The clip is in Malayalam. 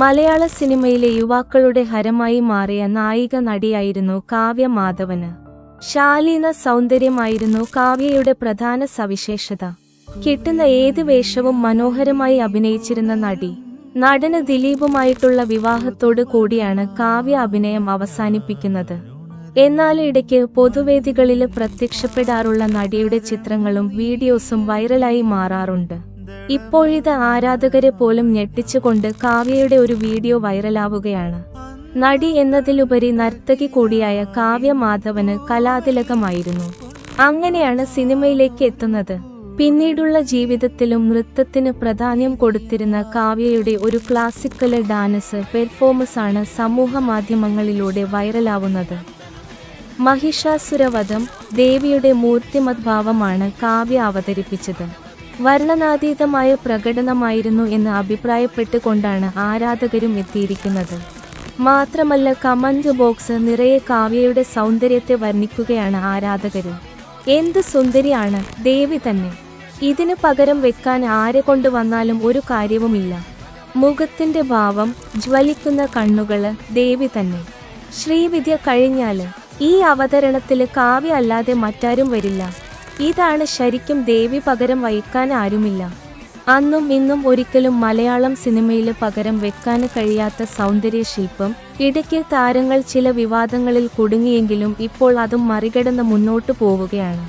മലയാള സിനിമയിലെ യുവാക്കളുടെ ഹരമായി മാറിയ നായിക നടിയായിരുന്നു കാവ്യ മാധവന്. ശാലീന സൗന്ദര്യമായിരുന്നു കാവ്യയുടെ പ്രധാന സവിശേഷത. കിട്ടുന്ന ഏത് വേഷവും മനോഹരമായി അഭിനയിച്ചിരുന്ന നടി നടന് ദിലീപുമായിട്ടുള്ള വിവാഹത്തോട് കൂടിയാണ് കാവ്യ അഭിനയം അവസാനിപ്പിക്കുന്നത്. എന്നാൽ ഇടയ്ക്ക് പൊതുവേദികളിൽ പ്രത്യക്ഷപ്പെടാറുള്ള നടിയുടെ ചിത്രങ്ങളും വീഡിയോസും വൈറലായി മാറാറുണ്ട്. ഇപ്പോഴിത് ആരാധകരെ പോലും ഞെട്ടിച്ചുകൊണ്ട് കാവ്യയുടെ ഒരു വീഡിയോ വൈറലാവുകയാണ്. നടി എന്നതിലുപരി നർത്തകി കൂടിയായ കാവ്യ മാധവന് കലാതിലകമായിരുന്നു. അങ്ങനെയാണ് സിനിമയിലേക്ക് എത്തുന്നത്. പിന്നീടുള്ള ജീവിതത്തിലും നൃത്തത്തിന് പ്രാധാന്യം കൊടുത്തിരുന്ന കാവ്യയുടെ ഒരു ക്ലാസിക്കൽ ഡാൻസ് പെർഫോമൻസ് ആണ് സമൂഹ മാധ്യമങ്ങളിലൂടെ വൈറലാവുന്നത്. മഹിഷാസുരവധം ദേവിയുടെ മൂർത്തിമദ്ഭാവമാണ് കാവ്യ അവതരിപ്പിച്ചത്. വർണനാതീതമായ പ്രകടനമായിരുന്നു എന്ന് അഭിപ്രായപ്പെട്ടുകൊണ്ടാണ് ആരാധകരും എത്തിയിരിക്കുന്നത്. മാത്രമല്ല കമന്റ് ബോക്സ് നിറയെ കാവ്യയുടെ സൗന്ദര്യത്തെ വർണിക്കുകയാണ് ആരാധകരും. എന്ത് സുന്ദരിയാണ് ദേവി തന്നെ. ഇതിനു പകരം വെക്കാൻ ആരെ കൊണ്ടുവന്നാലും ഒരു കാര്യവുമില്ല. മുഖത്തിന്റെ ഭാവം ജ്വലിക്കുന്ന കണ്ണുകൾ ദേവി തന്നെ. ശ്രീവിദ്യ കഴിഞ്ഞാൽ ഈ അവതരണത്തിൽ കാവ്യ അല്ലാതെ മറ്റാരും വരില്ല. ഇതാണ് ശരിക്കും ദേവി പകരം വഹിക്കാൻ ആരുമില്ല. അന്നും ഇന്നും ഒരിക്കലും മലയാളം സിനിമയിൽ പകരം വെക്കാൻ കഴിയാത്ത സൗന്ദര്യ ശില്പം ഇടയ്ക്ക് താരങ്ങൾ ചില വിവാദങ്ങളിൽ കുടുങ്ങിയെങ്കിലും ഇപ്പോൾ അതും മറികടന്ന് മുന്നോട്ടു പോവുകയാണ്.